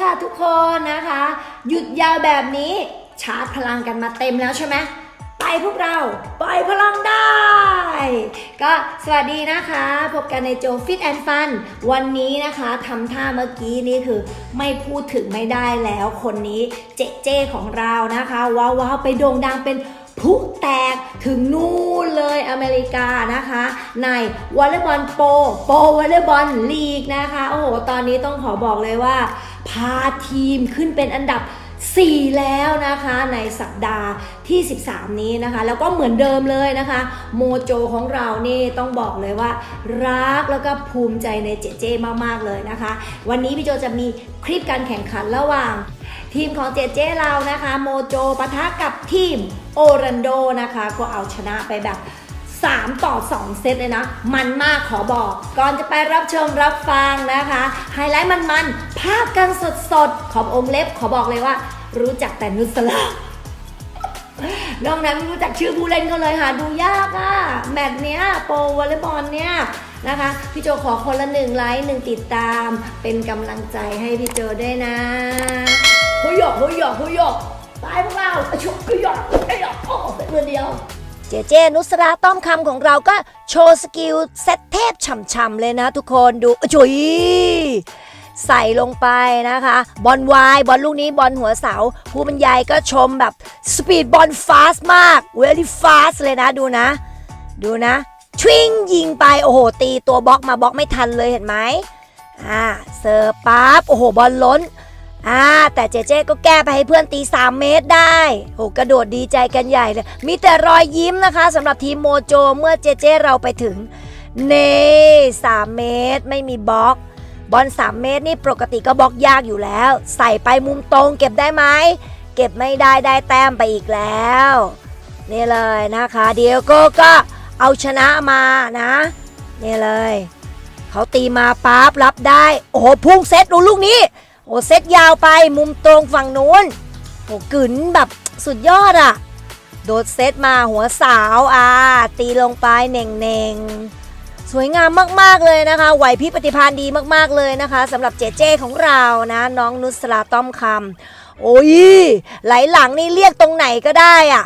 ค่ะทุกคนนะคะ หยุดยาวแบบนี้ชาร์จพลังกันมาเต็มแล้วใช่ไหมไปพวกเราปล่อยพลังได้ ก็สวัสดีนะคะ พบกันในโจฟิตแอนด์ฟันวันนี้นะคะทำท่าเมื่อกี้นี่คือไม่พูดถึงไม่ได้แล้วคนนี้เจเจของเรานะคะ ว้าววาวไปโด่งดังเป็นพลุแตกถึงนู่นเลยอเมริกานะคะ ในวอลเลย์บอลโปโปวอลเลย์บอลลีกนะคะ โอ้โห ตอนนี้ต้องขอบอกเลยว่า พาทีมขึ้นเป็นอันดับ 4 แล้วนะคะในสัปดาห์ที่ 13 นี้นะคะ แล้วก็เหมือนเดิมเลยนะคะ โมโจของเรานี่ต้องบอกเลยว่า รักแล้วก็ภูมิใจในเจเจมาก ๆ เลยนะคะ วันนี้พี่โจจะมีคลิปการแข่งขันระหว่าง ทีมของเจเจเรานะคะ โมโจปะทะกับทีมโอรันโดนะคะ ก็เอาชนะไปแบบ 3 ต่อ 2 เซตเลยนะ มันมากขอบอก ก่อนจะไปรับชมรับฟังนะคะ ไฮไลท์มันๆ ภาคกันสดๆ ขอบองเล็บขอบอกเลยว่า รู้จักแต่นุสลานอกนั้นไม่รู้จักชื่อผู้เล่นเขาเลยหาดูยากอะแมตช์เนี้ยโปรวอลเลย์บอลเนี้ยนะคะ พี่โจขอคนละหนึ่งไลค์หนึ่งติดตาม เป็นกำลังใจให้พี่โจด้วยนะหุยหยอกหุยหยอกหุยหยอกตายพวกเราอชุบหุยหยอกหุยหยอกโอ้เป็นมือเดียว เจเจนุสราต้อมคำของเราก็โชว์สกิลเซตเทพฉ่ำๆเลยนะทุกคนดูจุยใส่ลงไปนะคะ บอลวายบอลลูกนี้บอลหัวเสา ผู้บรรยายก็ชมแบบสปีดบอลฟาสมาก very fast เลยนะดูนะ ดูนะชวิงยิงไป โอ้โห ตีตัวบล็อกมาบล็อกไม่ทันเลยเห็นไหมอ่าเสิร์ฟปั๊บโอ้โห บอลล้น อ่าแต่เจเจก็แก้ไปให้เพื่อนตี 3 เมตรได้โหกระโดดดีใจกันใหญ่เลย มีแต่รอยยิ้มนะคะสำหรับทีมโมโจเมื่อเจเจเราไปถึงเน่3เมตรไม่มีบล็อก บอล3 เมตรนี่ปกติก็บล็อกยากอยู่แล้ว ใส่ไปมุมตรงเก็บได้ไหม เก็บไม่ได้ได้แต้มไปอีกแล้ว นี่เลยนะคะเดียโก้ก็เอาชนะมานะ นี่เลย เขาตีมาปั๊บรับได้ โอ้โหพุ่งเซตดูลูกนี้ โอ้เซตยาวไปมุมตรงฝั่งนู้นโอ้กึ๋นแบบสุดยอดอะโดดเซตมาหัวสาวอ่าตีลงไปเน่งเน่งสวยงามมากๆเลยนะคะ ไหวพริบปฏิภาณดีมากๆเลยนะคะสำหรับเจเจของเรานะ น้องนุสราต้อมคำโอ้ยไหลหลังนี่เรียกตรงไหนก็ได้อะ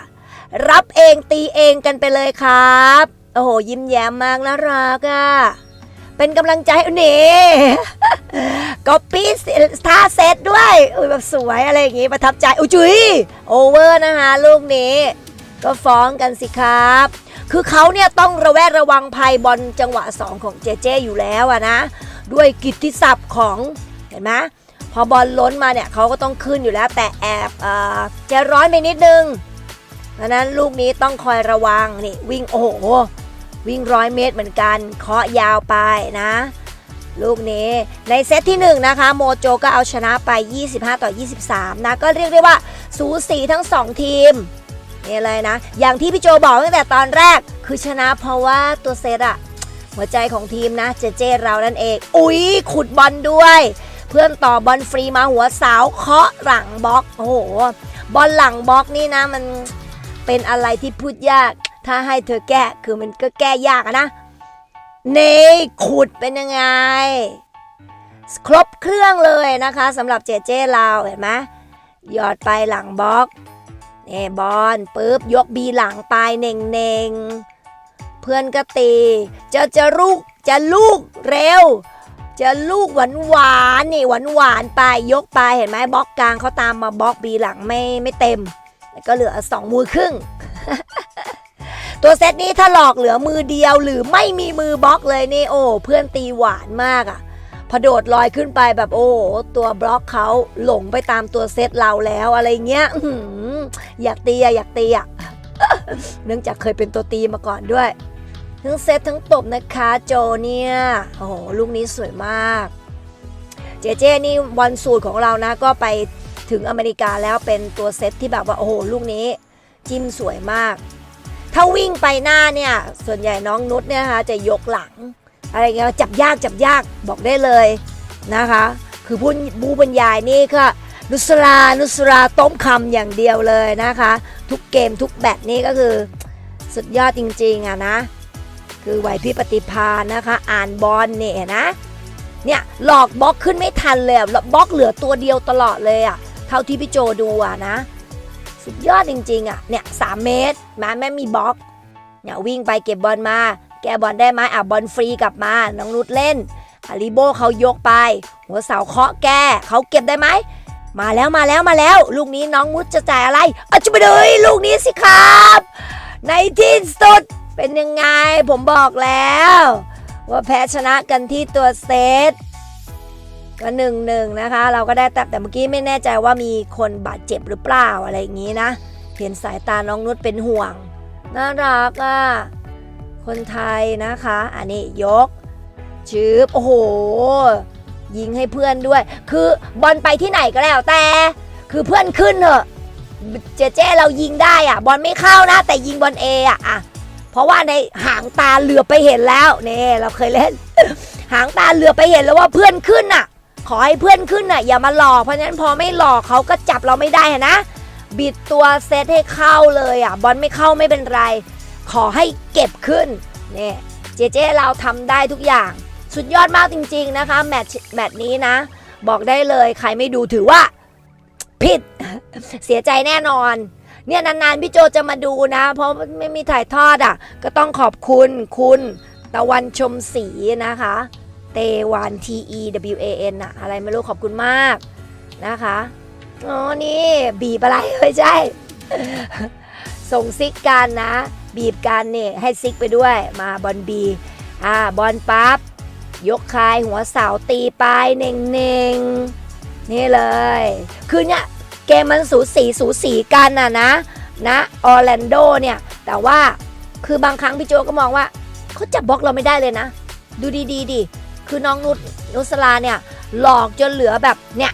รับเองตีเองกันไปเลยครับ โอ้โห ยิ้มแย้มมากน่ารักอะ เป็นกำลังใจนี่ก็ปี้ท่าเซตด้วยอุ้ยแบบสวยอะไรอย่างงี้ประทับใจอุ้ยจุยโอเวอร์นะคะลูกนี้ ก็ฟ้องกันสิครับ คือเขาเนี่ยต้องระแวดระวังภัยบอลจังหวะ 2 ของเจเจอยู่แล้วอะนะ ด้วยกิตติศัพท์ของเห็นไหมพอบอลล้นมาเนี่ยเขาก็ต้องขึ้นอยู่แล้ว แต่แอบเอ่อจะร้อนไปนิดนึงดังนั้นลูกนี้ต้องคอยระวังนี่วิ่งโอ้โห วิ่งร้อยเมตรเหมือนกัน เคาะยาวไปนะ ลูกนี้ในเซตที่ 1 นะคะ โมโจก็เอาชนะไป 25 ต่อ 23 นะ ก็เรียกได้ว่าสูสีทั้ง 2 ทีมนี่เลยนะ อย่างที่พี่โจบอกตั้งแต่ตอนแรกคือชนะเพราะว่าตัวเซตอะหัวใจของทีมนะ เจเจเรานั่นเอง อุ๊ย ขุดบอลด้วย เพื่อนต่อบอลฟรีมาหัวสาวเคาะหลังบล็อก โอ้โห บอลหลังบล็อกนี่นะมันเป็นอะไรที่พูดยาก ถ้าให้เธอแก้คือมันก็แก้ยากอะนะเนขุดเป็นยังไง ครบเครื่องเลยนะคะสำหรับเจเจเราเห็นไหมหยอดไปหลังบล็อกเน่บอลปุ๊บยกบีหลังไปเน่งเน่งเพื่อนก็ตี จะจะลูกจะลูกเร็ว จะลูกหวานหวานนี่หวานหวานไปยกไปเห็นไหมบล็อกกลางเขาตามมาบล็อกบีหลังไม่ไม่เต็มแล้วก็เหลือสองมือครึ่ง ตัวเซตนี้ถ้าหลอกเหลือมือเดียวหรือไม่มีมือบล็อกเลยนี่โอ้เพื่อนตีหวานมากอะ่ะพอโดดลอยขึ้นไปแบบโอ้ตัวบล็อกเขาหลงไปตามตัวเซตเราแล้วอะไรเงี้ยอยากตีอะอยากตีอะเนื่องจากเคยเป็นตัวตีมาก่อนด้วย ทั้งเซตทั้งตบนะคะโจเนี่ยโอ้โหลูกนี้สวยมาก เจเจนี่บอลสูตรของเรานะก็ไปถึงอเมริกาแล้วเป็นตัวเซตที่แบบว่าโอ้โหลูกนี้ จิ้มสวยมาก ถ้าวิ่งไปหน้าเนี่ย ส่วนใหญ่น้องนุชเนี่ยนะคะจะยกหลัง อะไรเงี้ยจับยากจับยากบอกได้เลยนะคะ คือผู้บูบรรยายนี่ก็นุสรานุสราต้มคำอย่างเดียวเลยนะคะ ทุกเกมทุกแบตนี่ก็คือสุดยอดจริงๆอะนะ คือไหวพริปฏิภาณนะคะ อ่านบอลเนี่ยนะเนี่ยหลอกบล็อกขึ้นไม่ทันเลยบล็อกเหลือตัวเดียวตลอดเลยอะเท่าที่พี่โจดูอะนะ สุดยอดจริง ๆ อะ เนี่ยสามเมตรม้แม่มีบล็อก เนี่ยวิ่งไปเก็บบอลมา แกบอลได้ไหมอะบอลฟรีกลับมา น้องนุชเล่นอาริโบเขายกไป หัวเสาเคาะแกเขาเก็บได้ไหม มาแล้วมาแล้วมาแล้ว ลูกนี้น้องนุชจะจ่ายอะไรอาจะไปเลยลูกนี้สิครับ ในที่สุดเป็นยังไงผมบอกแล้ว ว่าแพ้ชนะกันที่ตัวเซต ก็หนึ่งหนึ่งนะคะ เราก็ได้แต่แต่เมื่อกี้ไม่แน่ใจว่ามีคนบาดเจ็บหรือเปล่าอะไรอย่างนี้นะ เห็นสายตาน้องนุชเป็นห่วง น่ารักอะ คนไทยนะคะ อันนี้ยกชืบโอ้โห ยิงให้เพื่อนด้วย คือบอลไปที่ไหนก็แล้วแต่ คือเพื่อนขึ้นเถอะเจเจเรายิงได้อะ บอลไม่เข้านะ แต่ยิงบอลเออะอะเพราะว่าในหางตาเหลือไปเห็นแล้วเนี่เราเคยเล่น หางตาเหลือไปเห็นแล้วว่าเพื่อนขึ้นน่ะ ขอให้เพื่อนขึ้นน่ะอย่ามาหลอกเพราะฉะนั้นพอไม่หลอกเขาก็จับเราไม่ได้นะ บิดตัวเซตให้เข้าเลยอะบอลไม่เข้าไม่เป็นไร ขอให้เก็บขึ้นเนี่ยเจเจเราทำได้ทุกอย่าง สุดยอดมากจริง ๆนะคะแมตช์แมตช์นี้นะ บอกได้เลยใครไม่ดูถือว่า ผิดเสียใจแน่นอนเนี่ยนานๆพี่โจจะมาดูนะ เพราะไม่มีถ่ายทอดอะ ก็ต้องขอบคุณคุณตะวันชมศรีนะคะ เตวัน T E W A N อะอะไรไม่รู้ขอบคุณมากนะคะ อ๋อ นี่บีบอะไรไม่ใช่ ส่งซิกกันนะ บีบกันนี่ให้ซิกไปด้วยมาบอลบีอ่าบอลปั๊บยกคายหัวเสาตีปลายเน่งเน่งนี่เลย คือเนี่ยเกมมันสูสีสูสีกันน่ะนะนะออร์แลนโดเนี่ย แต่ว่าคือบางครั้งพี่โจก็มองว่าเขาจับบล็อกเราไม่ได้เลยนะ ดูดีๆดิ คือน้องนุชนุสลาเนี่ยหลอกจนเหลือแบบเนี่ย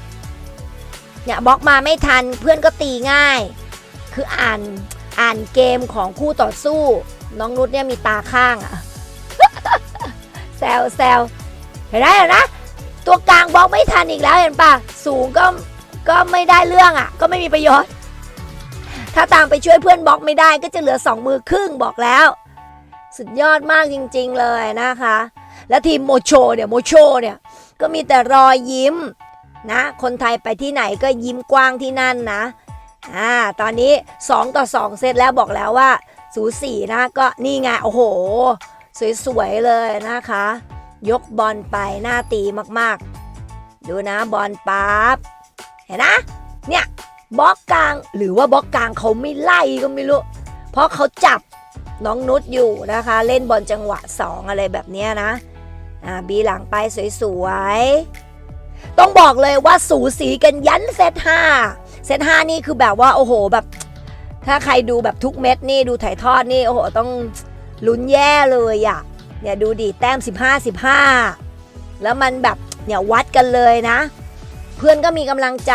เนี่ยบล็อกมาไม่ทันเพื่อนก็ตีง่าย คืออ่านอ่านเกมของคู่ต่อสู้ น้องนุชเนี่ยมีตาข้างอะแซวแซวเห็นไหมเห็นนะตัวกลางบล็อกไม่ทันอีกแล้วเห็นปะสูงก็ก็ไม่ได้เรื่องอะ่ะ ก็ไม่มีประโยชน์ ถ้าตามไปช่วยเพื่อนบล็อกไม่ได้ก็จะเหลือสองมือครึ่งบอกแล้ว สุดยอดมากจริง ๆเลยนะคะ และทีมโมโชเนี่ยโมโชเนี่ยก็มีแต่รอยยิ้มนะ คนไทยไปที่ไหนก็ยิ้มกว้างที่นั่นนะอ่าตอนนี้ 2 ต่อ 2 เซตแล้วบอกแล้วว่า สูสีนะก็นี่ไงโอ้โห สวยๆเลยนะคะ ยกบอลไปหน้าตีมากๆ ดูนะบอลปั๊บเห็นนะเนี่ยบล็อกกลางหรือว่าบล็อกกลางเขาไม่ไล่ก็ไม่รู้ เพราะเขาจับน้องนุชอยู่นะคะ เล่นบอลจังหวะ 2 อะไรแบบนี้นะ บีหลังไปสวยๆ ต้องบอกเลยว่าสูสีกันยันเซต5เซต5นี่คือแบบว่าโอ้โหแบบ ถ้าใครดูแบบทุกเม็ดนี่ดูถ่ายทอดนี่ โอ้โห ต้องลุ้นแย่เลยอะ่ะเนี่ยดูดิแต้ม 15 15 แล้วมันแบบเนี่ยวัดกันเลยนะ เพื่อนก็มีกำลังใจ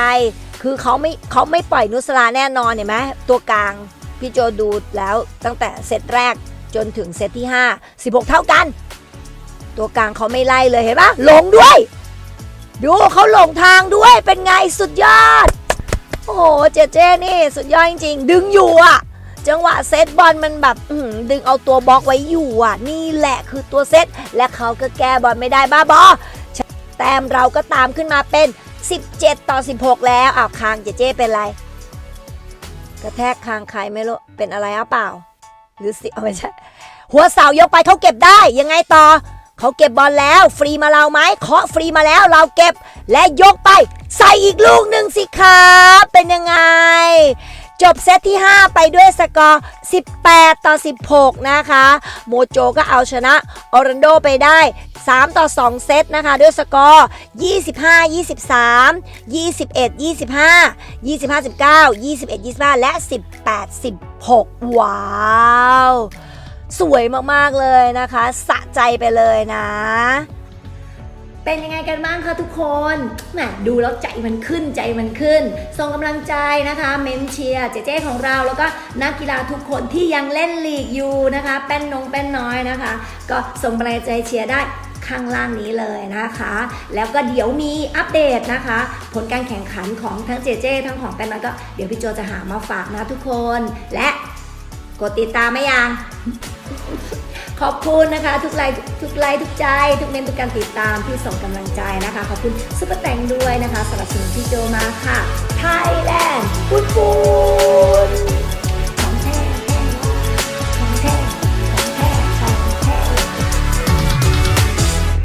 คือเขาไม่เขาไม่ปล่อยนุสลาแน่นอนเห็นไหมตัวกลางพี่โจดูแล้วตั้งแต่เซตแรกจนถึงเซตที่ 5 16 เท่ากัน ตัวกลางเขาไม่ไล่เลยเห็นปะหลงด้วย ดูเขาหลงทางด้วยเป็นไงสุดยอด โอ้โหเจเจนี่สุดยอดจริงๆ ดึงอยู่อะจังหวะเซตบอลมันแบบดึงเอาตัวบล็อกไว้อยู่อะ นี่แหละคือตัวเซตและเขาก็แก้บอลไม่ได้บ้าบอแต้มเราก็ตามขึ้นมาเป็น 17 ต่อ 16 แล้วอ้าวคางเจเจเป็นไร กระแทกคางใครไม่รู้เป็นอะไรหรือเปล่า หรือสิเอาไม่ใช่หัวเสายกไปเขาเก็บได้ยังไงต่อ เขาเก็บบอลแล้ว ฟรีมาเราไหมเคาะฟรีมาแล้วเราเก็บและยกไป ใส่อีกลูกหนึ่งสิครับเป็นยังไง จบเซตที่ 5 ไปด้วยสกอร์ 18 ต่อ 16 นะคะ โมโจก็เอาชนะออรันโดไปได้ 3 ต่อ 2 เซตนะคะ ด้วยสกอร์ 25 23 21 25 25 19 21 25 และ 18 16 ว้าว สวยมากๆเลยนะคะ สะใจไปเลยนะ เป็นยังไงกันบ้างคะทุกคนแหมดูแล้วใจมันขึ้นใจมันขึ้น ส่งกำลังใจนะคะ เมนเชียเจเจของเราแล้วก็นักกีฬาทุกคนที่ยังเล่นลีกอยู่นะคะ แป้นนงแป้นน้อยนะคะ ก็ส่งกำลังใจเชียร์ได้ข้างล่างนี้เลยนะคะ แล้วก็เดี๋ยวมีอัปเดตนะคะ ผลการแข่งขันของทั้งเจเจทั้งของแป้นน้อยก็เดี๋ยวพี่โจจะหามาฝากนะทุกคนและ กดติดตามไหมยัง ขอบคุณนะคะ ทุกไลค์ทุกไลค์ทุกใจ ทุกเมนทุกการติดตามที่ส่งกำลังใจนะคะ ขอบคุณซุปเปอร์แตงด้วยนะคะสำหรับสนุนพี่โจมาค่ะไทยแลนด์ปุนปุน